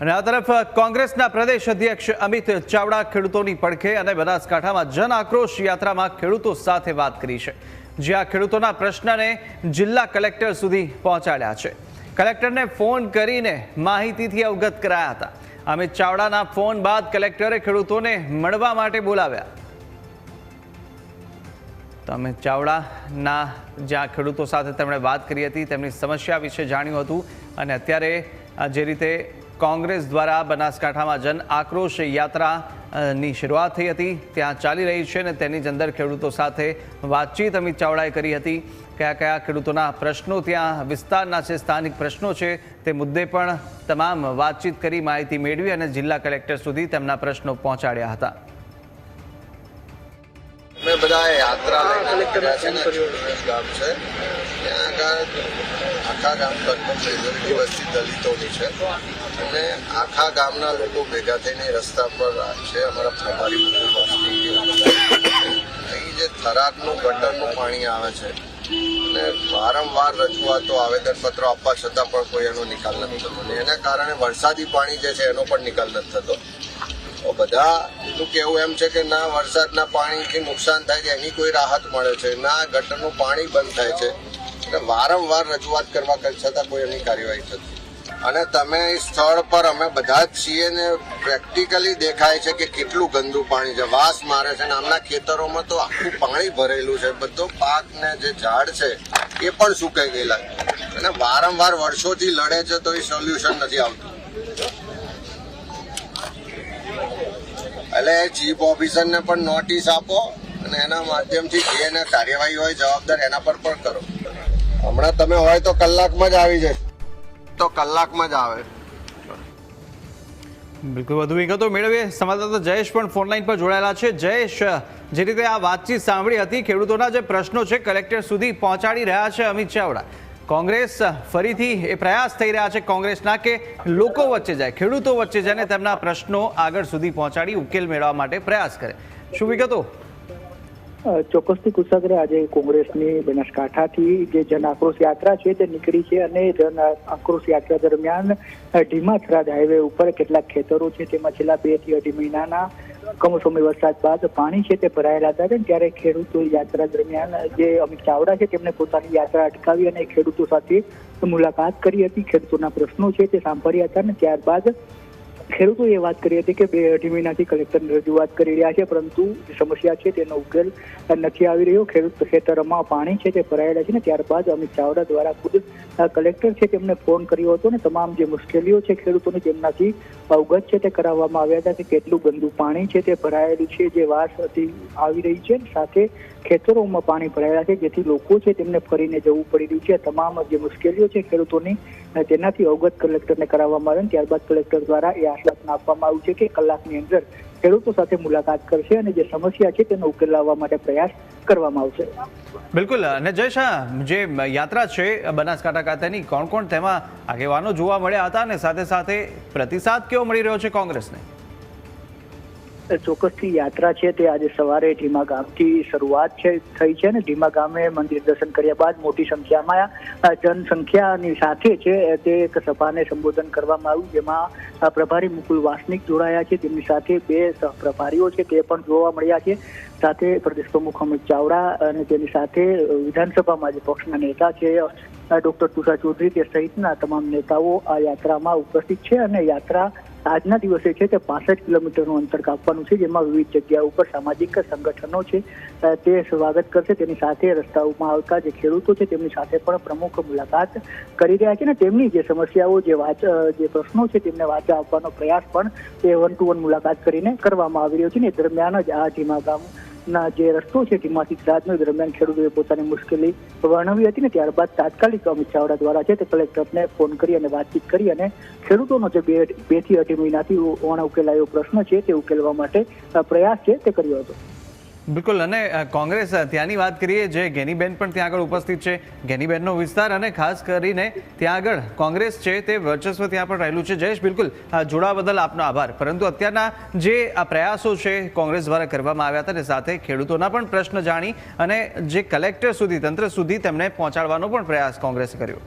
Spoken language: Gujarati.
અને આ તરફ કોંગ્રેસના પ્રદેશ અધ્યક્ષ અમિત ચાવડા ખેડૂતોની પડખે અને બનાસકાંઠામાં જન આક્રોશ યાત્રામાં ખેડૂતો સાથે વાત કરી છે જ્યાં ખેડૂતોના પ્રશ્નને જિલ્લા કલેક્ટર સુધી પહોંચાડ્યા છે. કલેક્ટરને ફોન કરીને માહિતીથી અવગત કરાયા હતા. અમિત ચાવડાના ફોન બાદ કલેક્ટરે ખેડૂતોને મળવા માટે બોલાવ્યા. તો અમિત ચાવડાના જ્યાં ખેડૂતો સાથે તેમણે વાત કરી હતી, તેમની સમસ્યા વિશે જાણ્યું હતું અને અત્યારે જે રીતે કોંગ્રેસ દ્વારા બનાસકાંઠામાં જન આક્રોશ યાત્રાની શરૂઆત થઈ હતી. ત્યાં ચાલી રહી છે અને તેની જ અંદર ખેડૂતો સાથે વાતચીત અમિત ચાવડાએ કરી હતી. કયા કયા ખેડૂતોના પ્રશ્નો ત્યાં વિસ્તારના છે, સ્થાનિક પ્રશ્નો છે, તે મુદ્દે પણ તમામ વાતચીત કરી માહિતી મેળવી અને જિલ્લા કલેક્ટર સુધી તેમના પ્રશ્નો પહોંચાડ્યા હતા. આખા ગામ લગભગ મેજોરિટી વસ્તી દલિતોની છે. અને આખા ગામના લોકો ભેગા થઈને રસ્તા પર છે, અમારા પ્રભારી અહીં જે થરાદનું, ગટરનું પાણી આવે છે, અને વારંવાર રજૂઆતો, આવેદનપત્રો આપવા છતાં પણ કોઈ એનો નિકાલ નથી થતો. અને એના કારણે વરસાદી પાણી જે છે, એનો પણ નિકાલ નથી થતો. તો એટલું કેવું એમ છે કે ના, વરસાદના પાણીથી નુકસાન થાય છે, એની કોઈ રાહત મળે છે. ના, ગટરનું પાણી બંધ થાય છે. અને વારંવાર રજૂઆત કરવા કર- છતાં કોઈ એની કાર્યવાહી થતી અને તમે એ સ્થળ પર અમે બધા જ છીએ ને પ્રેક્ટિકલી દેખાય છે કે કેટલું ગંદુ પાણી છે. વાસ મારે છે ને આમના ખેતરોમાં તો આખું પાણી ભરેલું છે. બધો પાક ને જે ઝાડ છે, એ પણ સુકાઈ ગયેલા અને વારંવાર વર્ષોથી લડે છે તો એ સોલ્યુશન નથી આવતું. એટલે ચીફ ઓફિસરને પણ નોટિસ આપો અને એના માધ્યમથી જે એને કાર્યવાહી હોય જવાબદાર એના પર પણ કરો. હમણાં તમે હોય તો કલાકમાં જ આવી જાય તો કલાકમાં જ આવે. બિલકુલ વધુ વિગતો મેળવીએ. સંવાદદાતા જયેશ પણ ફોનલાઈન પર જોડાયેલા છે. જયેશ, જે રીતે આ વાતચીત સાંભળી હતી, ખેડૂતોના જે પ્રશ્નો છે, કલેક્ટર સુધી પહોંચાડી રહ્યા છે અમિત ચાવડા. કોંગ્રેસ ફરીથી એ પ્રયાસ થઈ રહ્યા છે કોંગ્રેસના કે લોકો વચ્ચે જાય, ખેડૂતો વચ્ચે જાય તેમના પ્રશ્નો આગળ સુધી પહોંચાડી ઉકેલ મેળવવા માટે પ્રયાસ કરે. શું વિગતો? ચોક્કસથી કુશાગ્રે આજે કોંગ્રેસની બનાસકાંઠાથી જે જન આક્રોશ યાત્રા છે તે નીકળી છે અને જન આક્રોશ યાત્રા દરમિયાન ઢીમા થરાદ હાઈવે ઉપર કેટલાક ખેતરો છે તેમાં છેલ્લા બેથી અઢી મહિનાના કમોસમી વરસાદ બાદ પાણી છે તે ભરાયેલા હતા ને ત્યારે ખેડૂતો યાત્રા દરમિયાન, જે અમિત ચાવડા છે તેમણે પોતાની યાત્રા અટકાવી અને ખેડૂતો સાથે મુલાકાત કરી હતી. ખેડૂતોના પ્રશ્નો છે તે સાંભળ્યા હતા અને ત્યારબાદ ખેડૂતોએ વાત કરી હતી કે બે અઢી મહિનાથી કલેક્ટરને રજૂઆત કરી રહ્યા છે, પરંતુ સમસ્યા છે તેનો ઉકેલ નથી આવી રહ્યો. ખેડૂત ખેતરોમાં પાણી છે તે ભરાયેલા છે ને, ત્યારબાદ અમિત ચાવડા દ્વારા ખુદ કલેક્ટર છે તેમને ફોન કર્યો હતો ને, તમામ જે મુશ્કેલીઓ છે ખેડૂતોની તેમનાથી અવગત છે તે કરાવવામાં આવ્યા હતા કે કેટલું ગંદુ પાણી છે તે ભરાયેલું છે, જે વાસ હતી, આવી રહી છે સાથે ખેતરોમાં પાણી ભરાયેલા છે, જેથી લોકો છે તેમને ફરીને જવું પડી રહ્યું છે. તમામ જે મુશ્કેલીઓ છે ખેડૂતોની, તેનાથી અવગત કલેક્ટરને કરાવવામાં આવે ત્યારબાદ કલેક્ટર દ્વારા એ આશ્વાસન આપવામાં આવ્યું છે કે કલાકની અંદર ખેડૂતો સાથે મુલાકાત કરશે અને જે સમસ્યા છે તેનો ઉકેલ લાવવા માટે પ્રયાસ કરવામાં આવશે. બિલકુલ. અને જય જે યાત્રા છે બનાસકાંઠા ખાતેની, કોણ કોણ તેમાં આગેવાનો જોવા મળ્યા હતા અને સાથે સાથે પ્રતિસાદ કેવો મળી રહ્યો છે કોંગ્રેસને? ચોક્કસથી યાત્રા છે તે આજે સવારે ઢીમા ગામથી શરૂઆત છે, થઈ છે ને ઢીમા ગામે મંદિર દર્શન કર્યા બાદ મોટી સંખ્યામાં જનસંખ્યાની સાથે છે તે એક સભાને સંબોધન કરવામાં આવ્યું, જેમાં પ્રભારી મુકુલ વાસનિક જોડાયા છે. તેમની સાથે બે સહપ્રભારીઓ છે તે પણ જોવા મળ્યા છે. સાથે પ્રદેશ પ્રમુખ અમિત ચાવડા અને તેની સાથે વિધાનસભામાં જે પક્ષના નેતા છે ડોક્ટર તુષાર ચૌધરી તે સહિતના તમામ નેતાઓ આ યાત્રામાં ઉપસ્થિત છે અને યાત્રા આજના દિવસે છે તે પાસઠ કિલોમીટરનું અંતર કાપવાનું છે, જેમાં વિવિધ જગ્યા ઉપર સામાજિક સંગઠનો છે તે સ્વાગત કરશે. તેની સાથે રસ્તાઓમાં આવતા જે ખેડૂતો છે, તેમની સાથે પણ પ્રમુખ મુલાકાત કરી રહ્યા છે ને તેમની જે સમસ્યાઓ, જે વાચ જે પ્રશ્નો છે, તેમને વાચા આપવાનો પ્રયાસ પણ તે વન ટુ વન મુલાકાત કરીને કરવામાં આવી રહ્યો છે ને દરમિયાન જ આ ધીમા ગામ ના જે રસ્તો છે તેમાંથી ગુજરાતનો દરમિયાન ખેડૂતોએ પોતાની મુશ્કેલી વર્ણવી હતી ને ત્યારબાદ તાત્કાલિક અમિત ચાવડા દ્વારા છે તે કલેક્ટરને ફોન કરી અને વાતચીત કરી અને ખેડૂતોનો જે બે બેથી અઢી મહિનાથી ઓણ ઉકેલાયો પ્રશ્ન છે તે ઉકેલવા માટે પ્રયાસ છે તે કર્યો હતો. બિલકુલ, અને કોંગ્રેસ ત્યાંની વાત કરીએ, જે ગેનીબેન પણ ત્યાં આગળ ઉપસ્થિત છે. ગેનીબેનનો વિસ્તાર અને ખાસ કરીને ત્યાં આગળ કોંગ્રેસ છે તે વર્ચસ્વ ત્યાં પણ રહેલું છે. જયેશ, બિલકુલ જોડાવા બદલ આપનો આભાર. પરંતુ અત્યારના જે આ પ્રયાસો છે કોંગ્રેસ દ્વારા કરવામાં આવ્યા હતા અને સાથે ખેડૂતોના પણ પ્રશ્ન જાણી અને જે કલેક્ટર સુધી, તંત્ર સુધી તેમને પહોંચાડવાનો પણ પ્રયાસ કોંગ્રેસે કર્યો.